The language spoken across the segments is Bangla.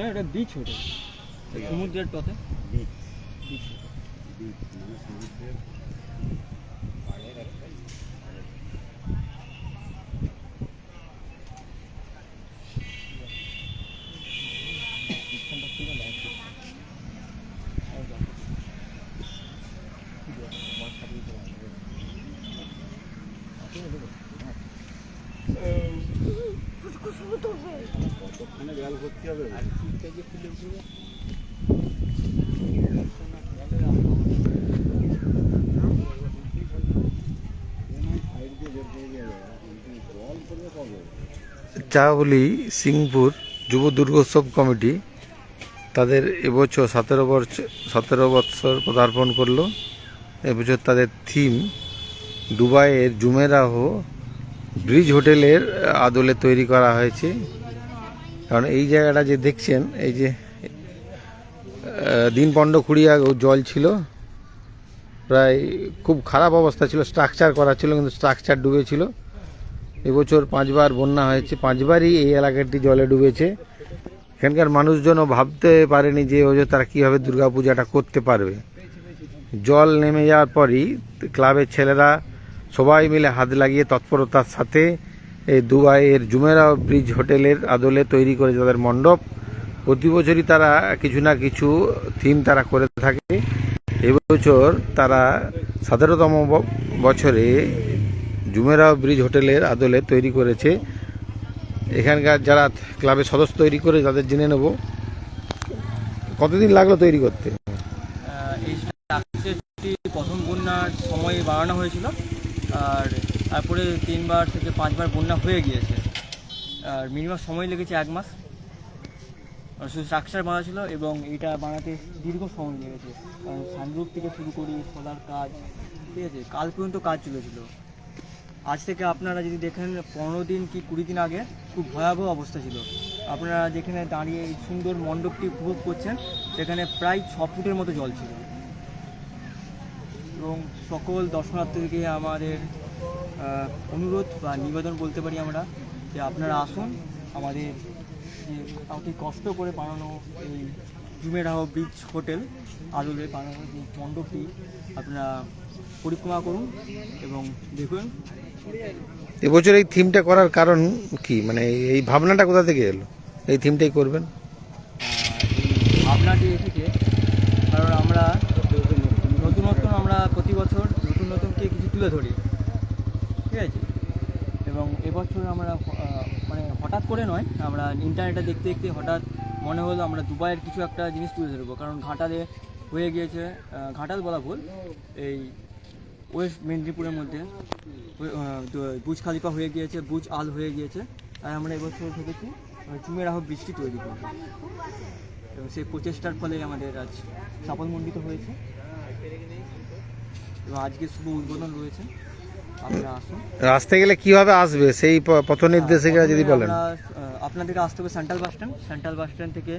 না এটা বিচ হোটেল সমুদ্রের পথে বিচ বিচ বিচ মানে সমুদ্রের কতক্ষণে সিংপুর, যুব দুর্গোৎসব কমিটি তাদের এবছর সতেরো বছর সতেরো বৎসর পদার্পণ করল। এবছর তাদের থিম দুবাইয়ের জুমেরাহ ব্রিজ হোটেলের আদলে তৈরি করা হয়েছে। কারণ এই জায়গাটা যে দেখছেন, এই যে দিন পণ্ড কুড়ি জল ছিল। প্রায় খুব খারাপ অবস্থা ছিল, স্ট্রাকচার করা ছিল, কিন্তু স্ট্রাকচার ডুবেছিল। এবছর পাঁচবার বন্যা হয়েছে, পাঁচবারই এই এলাকাটি জলে ডুবেছে। এখানকার মানুষজনও ভাবতে পারেনি যে ওই যে তারা কীভাবে দুর্গাপূজাটা করতে পারবে। জল নেমে যাওয়ার পরই ক্লাবের ছেলেরা সবাই মিলে হাত লাগিয়ে তৎপরতার সাথে এই দুবাইয়ের জুমেরা ব্রিজ হোটেলের আদলে তৈরি করে তাদের মণ্ডপ, প্রতি বছরই তারা কিছু না কিছু থিম তারা করে থাকে। এবছর তারা সতেরোতম বছরে জুমেরা ব্রিজ হোটেলের আদলে তৈরি করেছে। এখানকার যারা ক্লাবের সদস্য তৈরি করে তাদের জেনে নেব। কতদিন লাগল তৈরি করতে? প্রথম বন্যার সময় বানানো হয়েছিল। আর তারপরে তিনবার থেকে পাঁচবার বন্যা হয়ে গিয়েছে। আর মিনিমাম সময় লেগেছে এক মাস। আর শুধু স্ট্রাকচার বানা ছিল এবং এটা বানাতে দীর্ঘ সময় লেগেছে। কারণ সানরুফ থেকে শুরু করি সোলার কাজ, ঠিক আছে, কাল পর্যন্ত কাজ চলেছিল। আজ থেকে আপনারা যদি দেখেন, পনেরো দিন কি কুড়ি দিন আগে খুব ভয়াবহ অবস্থা ছিল। আপনারা যেখানে দাঁড়িয়ে এই সুন্দর মণ্ডপটি উপভোগ করছেন, সেখানে প্রায় ছ ফুটের মতো জল ছিল। এবং সকল দর্শনার্থীদেরকে আমাদের অনুরোধ বা নিবেদন বলতে পারি আমরা যে আপনারা আসুন আমাদের যে অতি কষ্ট করে বানানো এই জুমেরাহ বিচ হোটেল আদলে বানানো যে মণ্ডপটি আপনারা পরিক্রমা করুন এবং দেখুন। এবছর এই থিমটা করার কারণ কি? মানে এই ভাবনাটা কোথা থেকে এলো? এই থিমটাই করবেন? ভাবনাটি এসেছে কারণ আমরা নতুন নতুন আমরা প্রতি বছর নতুন নতুনকে কিছু তুলে ধরি। ঠিক আছে? এবং এবছর আমরা মানে হঠাৎ করে নয় আমরা ইন্টারনেটে দেখতে দেখতে হঠাৎ মনে হলো আমরা দুবাইয়ের কিছু একটা জিনিস তুলে ধরবো। কারণ ঘাটালে হয়ে গিয়েছে ঘাটাল বলা ভুল এই ওয়েস্ট মেদিনীপুরের মধ্যে আহ, বুজ খালিফা হয়ে গিয়েছে বুজ আল হয়ে গিয়েছে। তাই আমরা এবছর ভেবেছি চুমেরাহ বৃষ্টি তৈরি করব। এবং সেই প্রচেষ্টার ফলে আমাদের আজ সাফল্যমণ্ডিত হয়েছে। এবং আজকে শুভ উদ্বোধন রয়েছে। আপনারা আসুন। আসতে গেলে কীভাবে আসবে? সেই পথ নির্দেশিকা যদি বলেন। আপনাদেরকে আসতে হবে central bus stand central bus stand থেকে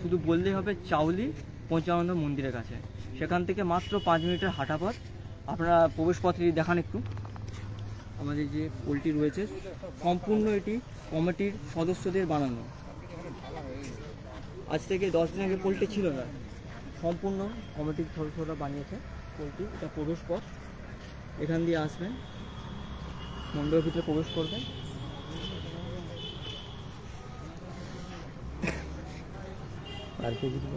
শুধু বললেই হবে চাউলি পঞ্চানন্দ মন্দিরের কাছে। সেখান থেকে মাত্র পাঁচ মিনিটের হাঁটা পথ। আপনারা প্রবেশপত্রে দেখান একটু। আমাদের যে পোলটি রয়েছে সম্পূর্ণ এটি কমিটির সদস্যদের বানানো। আজ থেকে দশ দিন আগে পোলট্রি ছিল না। সম্পূর্ণ কমিটির সদস্যরা বানিয়েছে। পোলট্রি, এটা প্রবেশ পথ এখান দিয়ে আসবেন মণ্ডপের ভিতরে প্রবেশ করবেন আর কি কিছু।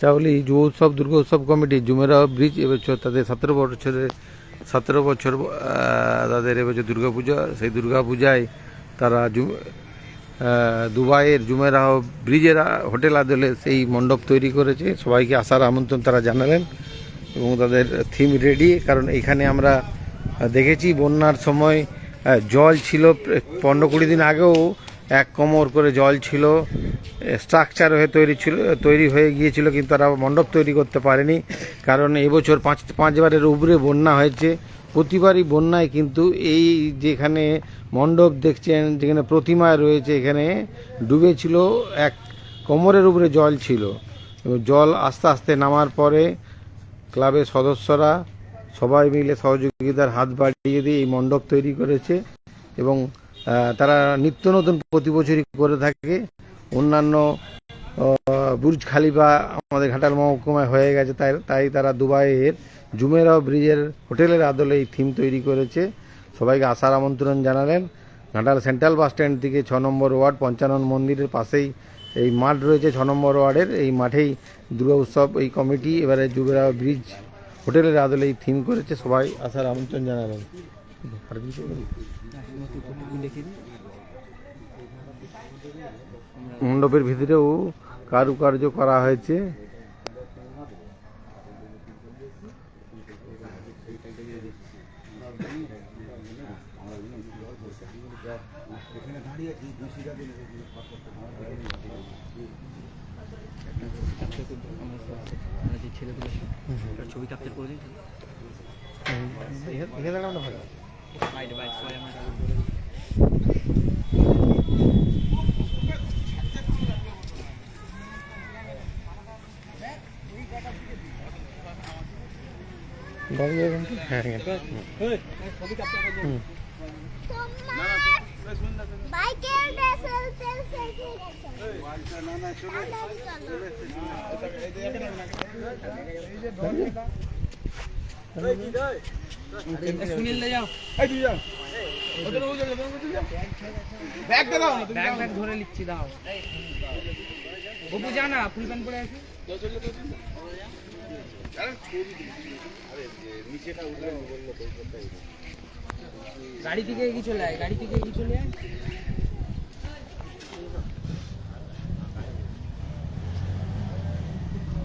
চাউলি যুব উৎসব, দুর্গা উৎসব কমিটি, জুমেরা ব্রিজ এবছর তাদের সতেরো বছরের, সতেরো বছর তাদের এবছর দুর্গাপূজা, সেই দুর্গাপূজায় তারা দুবাইয়ের জুমেরাহ ব্রিজের হোটেল আদলে সেই মণ্ডপ তৈরি করেছে। সবাইকে আসার আমন্ত্রণ তারা জানালেন এবং তাদের থিম রেডি, কারণ এখানে আমরা দেখেছি বন্যার সময় জল ছিল পনেরো কুড়ি দিন আগেও এক কোমর করে জল ছিল, স্ট্রাকচার হয়ে তৈরি ছিল, তৈরি হয়ে গিয়েছিল, কিন্তু তারা মণ্ডপ তৈরি করতে পারেনি, কারণ এবছর পাঁচ, পাঁচবারের উপরে বন্যা হয়েছে। প্রতিবারই বন্যায় কিন্তু এই যেখানে মণ্ডপ দেখছেন, যেখানে প্রতিমা রয়েছে, এখানে ডুবেছিল, এক কোমরের উপরে জল ছিল। জল আস্তে আস্তে নামার পরে ক্লাবের সদস্যরা সবাই মিলে সহযোগিতার হাত বাড়িয়ে দিয়ে এই মণ্ডপ তৈরি করেছে এবং তারা নিত্য নতুন প্রতি বছরই করে থাকে। অন্যান্য বুর্জ খালিফা আমাদের ঘাটাল মহকুমায় হয়ে গেছে, তাই তাই তারা দুবাইয়ের জুমেরাও ব্রিজের হোটেলের আদলে এই থিম তৈরি করেছে। সবাইকে আসার আমন্ত্রণ জানালেন। ঘাটাল সেন্ট্রাল বাস স্ট্যান্ড থেকে ছ নম্বর ওয়ার্ড পঞ্চানন মন্দিরের পাশেই এই মাঠ রয়েছে। ছ নম্বর ওয়ার্ডের এই মাঠেই দুর্গা উৎসব এই কমিটি, এবারে জুবেরা ব্রিজ হোটেলের আদলে এই থিম করেছে। সবাই আসার আমন্ত্রণ জানালেন। মণ্ডপের ভিতরেও কারুকার্য করা হয়েছে এখানে দাঁড়িয়ে আছি দুশিরা দিলে আমরা যে ছেলেগুলো ছবি ক্যাপচার করে দিই বাইরে বাইরে সবাই আমরা হ্যাঁ হ্যাঁ ছবি ক্যাপচার করে ব্যাগ ব্যাগ ধরে লিখছি দাও বাবু যা ফুল প্যান্ট পরে আছে নিচেটা উঠলে বলল গাড়ি থেকে চলে আয় গাড়ি থেকে চলে আয়।